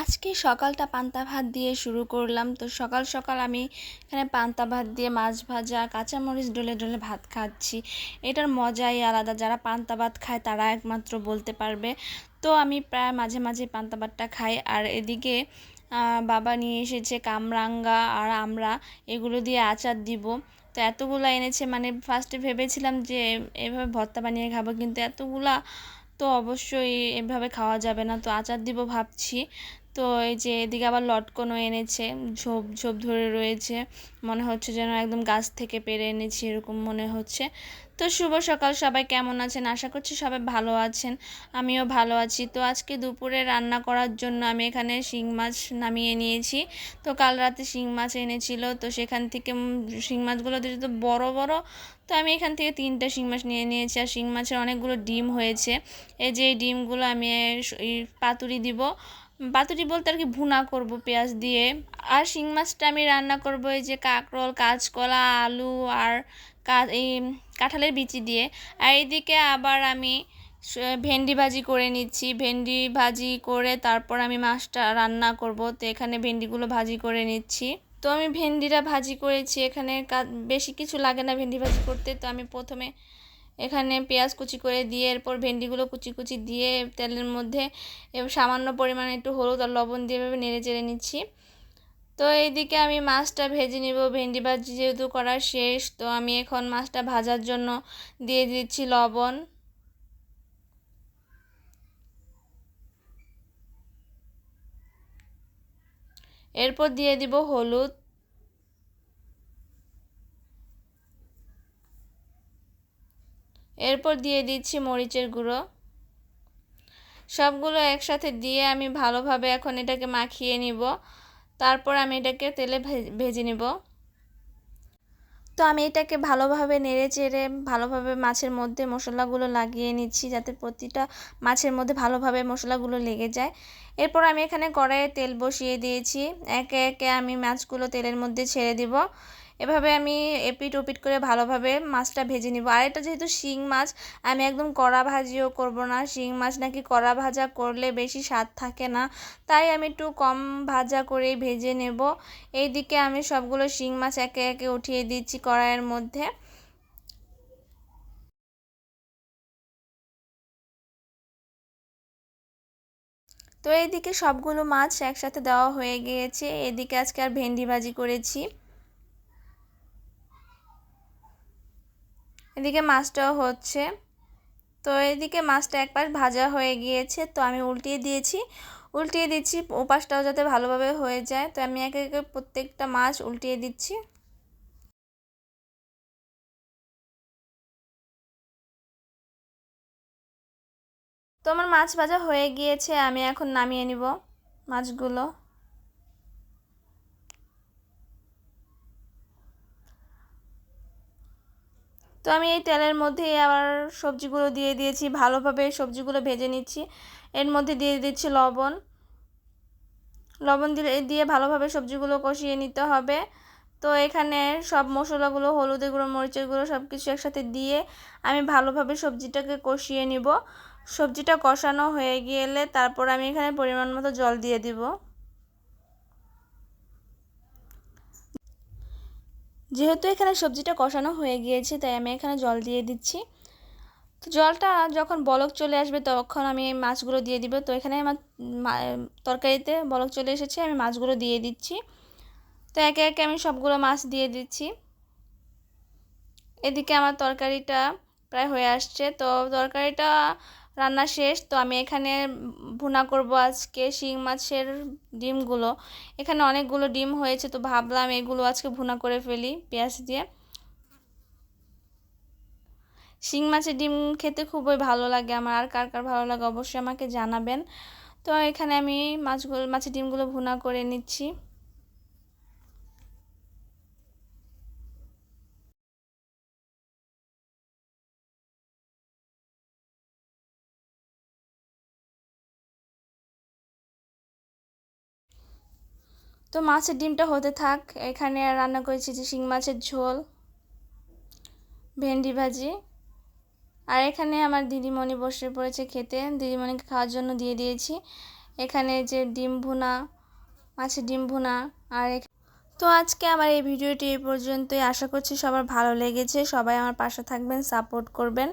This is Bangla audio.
আজকে সকালটা পান্তা ভাত দিয়ে শুরু করলাম। তো সকাল সকাল আমি এখানে পান্তা ভাত দিয়ে মাছ ভাজা, কাঁচামরিচ ডলে ডলে ভাত খাচ্ছি। এটার মজাই আলাদা। যারা পান্তা ভাত খায় তারা একমাত্র বলতে পারবে। তো আমি প্রায় মাঝে মাঝে পান্তা ভাতটা খাই। আর এদিকে বাবা নিয়ে এসেছে কামরাঙ্গা আর আমরা। এগুলো দিয়ে আচার দিব। তো এতগুলো এনেছে মানে ফার্স্টে ভেবেছিলাম যে এভাবে ভর্তা বানিয়ে খাব। কিন্তু এতগুলা তো অবশ্যই এভাবে খাওয়া যাবে না। তো আচার দিব ভাবছি। তো এই যে এদিকে আবার লটকনও এনেছে, ঝোপ ঝোপ ধরে রয়েছে। মনে হচ্ছে যেন একদম গাছ থেকে পেরে এনেছি এরকম মনে হচ্ছে। তো শুভ সকাল, সবাই কেমন আছেন? আশা করছি সবাই ভালো আছেন, আমিও ভালো আছি। তো আজকে দুপুরে রান্না করার জন্য আমি এখানে শিং মাছ নামিয়ে নিয়েছি। তো কাল রাতে শিং মাছ এনেছিল, তো সেখান থেকে শিং মাছগুলো তো বড় বড়। তো আমি এখান থেকে তিনটা শিং মাছ নিয়ে নিয়েছি, আর শিং মাছের অনেকগুলো ডিম হয়েছে। এই যে ডিমগুলো আমি পাতুরি দিব। পাতুরি বলতে আর কি ভুনা করব পেঁয়াজ দিয়ে। আর শিং মাছটা আমি রান্না করব এই যে কাঁকরোল, কাঁচকলা, আলু আর এই কাঁঠালের বিচি দিয়ে। আর এইদিকে আবার আমি ভেন্ডি ভাজি করে নিচ্ছি। ভেন্ডি ভাজি করে তারপর আমি মাছটা রান্না করব। তো এখানে ভেন্ডিগুলো ভাজি করে নিচ্ছি। তো আমি ভেন্ডিটা ভাজি করেছি। এখানে বেশি কিছু লাগে না ভেন্ডি ভাজি করতে। তো আমি প্রথমে এখানে পেঁয়াজ কুচি করে দিয়ে, এরপর ভেন্ডিগুলো কুচি কুচি দিয়ে তেলের মধ্যে সামান্য পরিমাণে একটু হলুদ আর লবণ দিয়ে এভাবে নেড়ে চেড়ে নিচ্ছি। তো এইদিকে আমি মাছটা ভেজে নিব, ভেন্ডি ভাজি যেহেতু করা শেষ, তো আমি এখন মাছটা ভাজার জন্য দিয়ে দিচ্ছি লবণ। এরপর দিয়ে দিব হলুদ। এরপর দিয়ে দিচ্ছি মরিচের গুঁড়ো। সবগুলো একসাথে দিয়ে আমি ভালোভাবে এখন এটাকে মাখিয়ে নিব। তারপর আমি এটাকে তেলে ভেজে নিব। তো আমি এটাকে ভালোভাবে নেড়ে চেড়ে ভালোভাবে মাছের মধ্যে মশলাগুলো লাগিয়ে নিচ্ছি যাতে প্রতিটা মাছের মধ্যে ভালোভাবে মশলাগুলো লেগে যায়। এরপর আমি এখানে কড়াইয়ে তেল বসিয়ে দিয়েছি। একে একে আমি মাছগুলো তেলের মধ্যে ছেড়ে দিব। এভাবে আমি এপিট ওপিট করে ভালোভাবে মাছটা ভেজে নিব। আর এটা যেহেতু শিং মাছ, আমি একদম কড়া ভাজিও করব না। শিং মাছ নাকি কড়া ভাজা করলে বেশি স্বাদ থাকে না। তাই আমি একটু কম ভাজা করেই ভেজে নেব। এইদিকে আমি সবগুলো শিং মাছ একে একে উঠিয়ে দিচ্ছি কড়াইয়ের মধ্যে। তো এইদিকে সবগুলো মাছ একসাথে দেওয়া হয়ে গিয়েছে। এদিকে আজকে আর ভেন্ডি ভাজি করেছি। এদিকে মাছটাও হচ্ছে। তো এদিকে মাছটা এক পাশ ভাজা হয়ে গিয়েছে, তো আমি উল্টিয়ে দিয়েছি। উল্টিয়ে দিচ্ছি, ওপাশটাও যাতে ভালোভাবে হয়ে যায়। তো আমি একে একে প্রত্যেকটা মাছ উল্টিয়ে দিচ্ছি। তো আমার মাছ ভাজা হয়ে গিয়েছে, আমি এখন নামিয়ে নিব মাছগুলো। তো আমি এই তেলের মধ্যে আবার সবজিগুলো দিয়ে দিয়েছি, ভালোভাবে সবজিগুলো ভেজে নিচ্ছি। এর মধ্যে দিয়ে দিচ্ছি লবণ। লবণ দিলে, দিয়ে ভালোভাবে সবজিগুলো কষিয়ে নিতে হবে। তো এখানে সব মশলাগুলো, হলুদের গুঁড়ো, মরিচের গুঁড়ো সব কিছু একসাথে দিয়ে আমি ভালোভাবে সবজিটাকে কষিয়ে নিব। সবজিটা কষানো হয়ে গেলে তারপর আমি এখানে পরিমাণ মতো জল দিয়ে দিব। যেহেতু এখানে সবজিটা কষানো হয়ে গিয়েছে, তাই আমি এখানে জল দিয়ে দিচ্ছি। তো জলটা যখন বলক চলে আসবে তখন আমি মাছগুলো দিয়ে দিব। তো এখানে আমার তরকারিতে বলক চলে এসেছে, আমি মাছগুলো দিয়ে দিচ্ছি। তো একে একে আমি সবগুলো মাছ দিয়ে দিচ্ছি। এদিকে আমার তরকারিটা প্রায় হয়ে আসছে। তো তরকারিটা রান্না শেষ। তো আমি এখানে ভুনা করব আজকে শিং মাছের ডিমগুলো। এখানে অনেকগুলো ডিম হয়েছে, তো ভাবলাম এগুলো আজকে ভুনা করে ফেলি পেঁয়াজ দিয়ে। শিং মাছের ডিম খেতে খুবই ভালো লাগে আমার। আর কার কার ভালো লাগে অবশ্যই আমাকে জানাবেন। তো এখানে আমি মাছগুলো, মাছের ডিমগুলো ভুনা করে নিচ্ছি। তো মাছের ডিমটা হতে থাক, এখানে রান্না করেছি যে শিং মাছের ঝোল, ভেন্ডি ভাজি, আর এখানে আমার দিদিমণি বসে পড়েছে খেতে, দিদিমণিকে খাওয়ার জন্য দিয়ে দিয়েছি। এখানে যে ডিম ভুনা, মাছের ডিম ভুনা, আর তো আজকে আমার এই ভিডিওটি এই পর্যন্তই। আশা করছি সবার ভালো লেগেছে। সবাই আমার পাশে থাকবেন, সাপোর্ট করবেন।